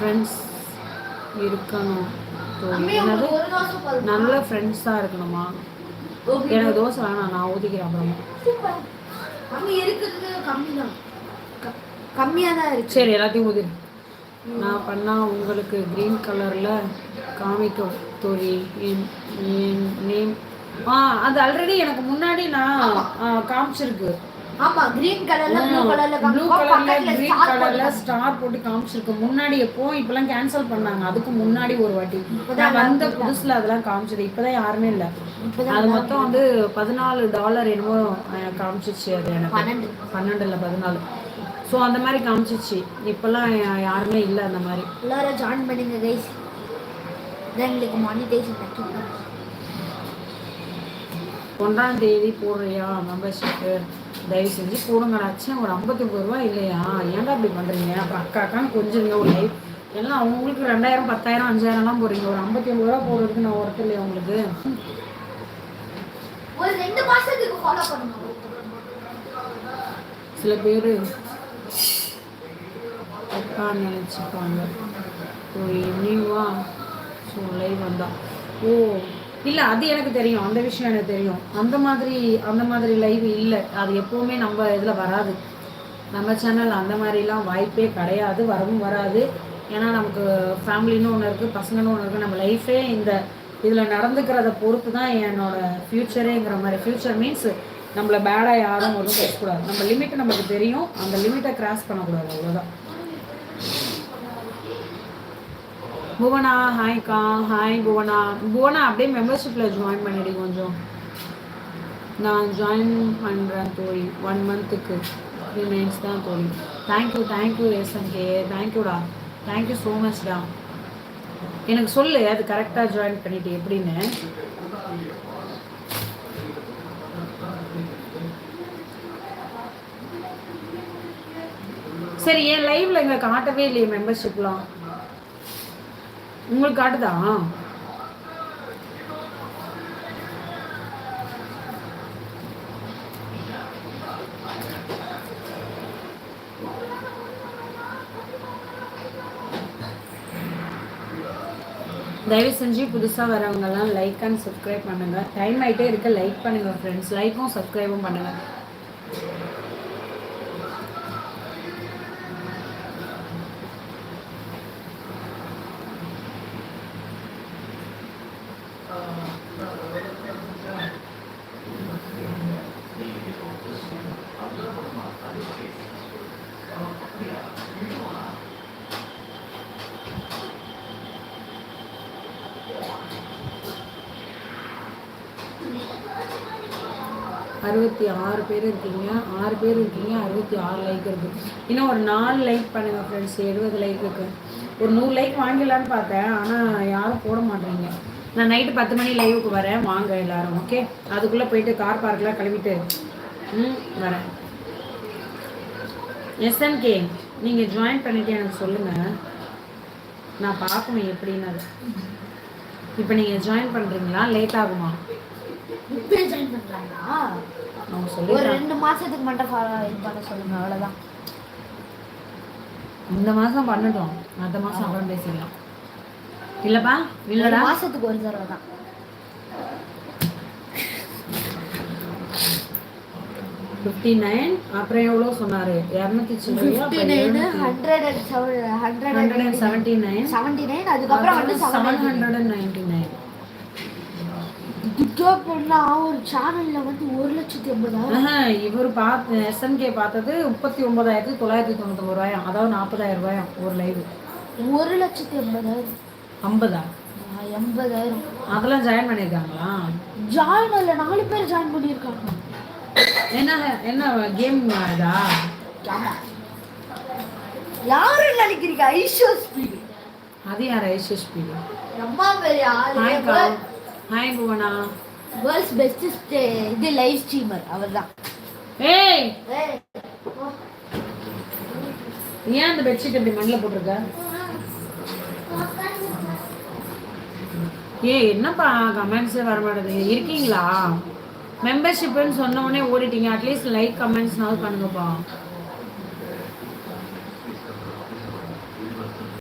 Friends இருக்கணும். என்னது? நல்ல ஃப்ரெண்ட்ஸாக இருக்கணுமா. எனக்கு தோசை வேணாம் நான் ஊதிக்கிறேன் அப்புறமா. இருக்கிறது கம்மி தான் கம்மியாக தான் இருக்கு. சரி எல்லாத்தையும் ஊதிரு நான் பண்ணால் உங்களுக்கு க்ரீன் கலரில் காமிக்கும் தோழி. என் என் நேம் ஆ அது ஆல்ரெடி எனக்கு முன்னாடி நான் காமிச்சிருக்கு. ஆமா கிரீன் கலர்ல ப்ளூ கலர்ல ப்ளூ கலர்ல கிரீன் கலர்ல ஸ்டார் போட்டு காமிச்சிருக்கு முன்னாடி எப்போ இப்பெல்லாம் கேன்சல் பண்ணாங்க. அதுக்கு முன்னாடி ஒரு வாட்டி. வந்த புதுசுல அதெல்லாம் காமிச்சது. இப்பதான் யாருமே இல்ல. அது மொத்தம் வந்து பதினாலு டாலர் என்னமோ காமிச்சிச்சு அது எனக்கு. பன்னெண்டு. இல்லை பதினாலு. ஸோ அந்த மாதிரி காமிச்சிச்சு. இப்பெல்லாம் யாருமே இல்லை அந்த மாதிரி. எல்லாரும் ஜாயின் பண்ணுங்க கைஸ் இதான் எங்களுக்கு மானிட்டேஷன் ஒன்றாம் தேதி போடுறியா மெம்பர்ஷிப்பு தயவு செஞ்சு போடுங்கடாச்சும் ஒரு ஐம்பத்தி ஒம்பது ரூபா இல்லையா? ஏன்டா இப்படி பண்ணுறீங்க அப்புறம் அக்கா அக்கான்னு கொஞ்சம் ஒரு லைஃப் எல்லாம் அவங்களுக்கு ரெண்டாயிரம் பத்தாயிரம் அஞ்சாயிரம்லாம் போடுறீங்க. ஒரு ஐம்பத்தி ஒம்பது ரூபா போடுறதுக்கு நான் ஒருத்தர் இல்லையா உங்களுக்கு? சில பேர் அக்கா நினச்சிப்பாங்க. ஒரு நியூவா ஸோ லைவ் வந்தா. ஓ இல்லை அது எனக்கு தெரியும். அந்த விஷயம் எனக்கு தெரியும். அந்த மாதிரி அந்த மாதிரி லைவ் இல்லை. அது எப்போவுமே நம்ம இதில் வராது. நம்ம சேனல் அந்த மாதிரிலாம் வாய்ப்பே கிடையாது. வரவும் வராது. ஏன்னா நமக்கு ஃபேமிலின்னு ஒன்று இருக்குது பசங்கன்னு ஒன்று இருக்குது நம்ம லைஃபே இந்த இதில் நடந்துக்கிறத பொறுத்து தான் என்னோடய ஃப்யூச்சரேங்கிற மாதிரி. ஃப்யூச்சர் மீன்ஸ் நம்மளை பேடாக யாரும் ஒன்றும் பேசக்கூடாது. நம்ம லிமிட் நமக்கு தெரியும். அந்த லிமிட்டை கிராஸ் பண்ணக்கூடாது. அவ்வளோதான் புவனா ஹாய்க்கா ஹாய் புவனா. புவனா அப்படியே மெம்பர்ஷிப்பில் ஜாயின் பண்ணிடு கொஞ்சம். நான் ஜாயின் பண்ணுறேன் தோழி. ஒன் மந்த்துக்கு த்ரீ தான் தோழி. Thank you thank you SNK தேங்க்யூடா thank you so மச்டா எனக்கு சொல்லு அது கரெக்டாக ஜாயின் பண்ணிட்டு எப்படின்னு. சரி என் லைவ்ல இங்க காட்டவே இல்லையே மெம்பர்ஷிப்லாம் உங்களுக்கு காட்டுதா? தயவு செஞ்சு புதுசாக வரவங்கெல்லாம் லைக் அண்ட் சப்ஸ்கிரைப் பண்ணுங்கள் டைம் ஆகிட்டே இருக்க. லைக் பண்ணுங்கள் ஃப்ரெண்ட்ஸ் லைக்கும் சப்ஸ்கிரைபும் பண்ணுங்க. அறுபத்தி ஆறு பேர் இருக்கீங்க. ஆறு பேர் இருக்கீங்க. அறுபத்தி ஆறு லைக் இருக்கு. இன்னும் ஒரு நாலு லைக் பண்ணுங்க ஃப்ரெண்ட்ஸ் எழுபது லைக்குக்கு ஒரு நூறு லைக் வாங்கிடலான்னு பார்த்தேன். ஆனால் யாரும் போட மாட்டேறீங்க. நான் நைட்டு பத்து மணி லைவுக்கு வரேன். வாங்க எல்லாரும் ஓகே அதுக்குள்ளே போயிட்டு கார் பார்க்கெலாம் கழுவிட்டு ம் வரேன். எஸ்என்கே நீங்கள் ஜாயின் பண்ணிட்டு எனக்கு சொல்லுங்கள் நான் பார்க்கணும் எப்படின்னு அது இப்போ நீங்கள் ஜாயின் பண்ணுறீங்களா லேட் ஆகுமா? இப்பயே ஜாயின் பண்றாங்களா? அவங்க ஒரு ரெண்டு மாசத்துக்கு மட்டும் இது பண்ண சொல்லுங்க அவ்வளவுதான். இந்த மாதம் பண்ணட்டும். அடுத்த மாதம் அப்புறம் பேசிக்கலாம் இல்லைப்பா ஒரு இல்லைடா மாசத்துக்கு ஒரு தடவை தான். ஃபிஃப்டி நைன் அப்புறம் எவ்வளோ சொன்னார்? இரநூத்தி hundred seven hundred and seventy nine seventy nine அதுக்கப்புறம் வந்து seven seven hundred and ninety nine டிக்கோ பண்ணா ஒரு சேனல்ல வந்து ஒரு லட்சத்தி எண்பதாயிரம் இவர் பார்த்து எஸ்என்கே பார்த்தது முப்பத்தி ஒன்பதாயிரத்தி தொள்ளாயிரத்தி தொண்ணூத்தொம்பது ரூபாயாம். அதாவது நாற்பதாயிரம் ரூபாயாம் ஒரு லைவ் ஒரு லட்சத்தி எண்பதாயிரம் ஐம்பதா? எண்பதாயிரம் அதெல்லாம் ஜாயின் பண்ணியிருக்காங்களா? ஜாயின் இல்ல நாலு பேர் ஜாயின் பண்ணியிருக்காங்க. என்ன என்ன கேம் இதா? ஆமா. யாரு நினைக்கிறீங்க? IShowSpeed. அது யார்? ஐஸ்வஸ்பி ரொம்ப பெரிய hi hi Bhuvana. World's best இது லைவ் ஸ்ட்ரீமர் அவர்தான். ஏய்! ஏய், ஏன் அந்த பெட்ஷீட் இப்படி மண்ணில் போட்டிருக்க? ஏய் என்னப்பா கமெண்ட்ஸே வர மாட்டேது இருக்கீங்களா? மெம்பர்ஷிப்புன்னு சொன்ன உடனே ஓடிட்டீங்க. அட்லீஸ்ட் லைக் கமெண்ட்ஸ்னாவது பண்ணுங்கப்பா.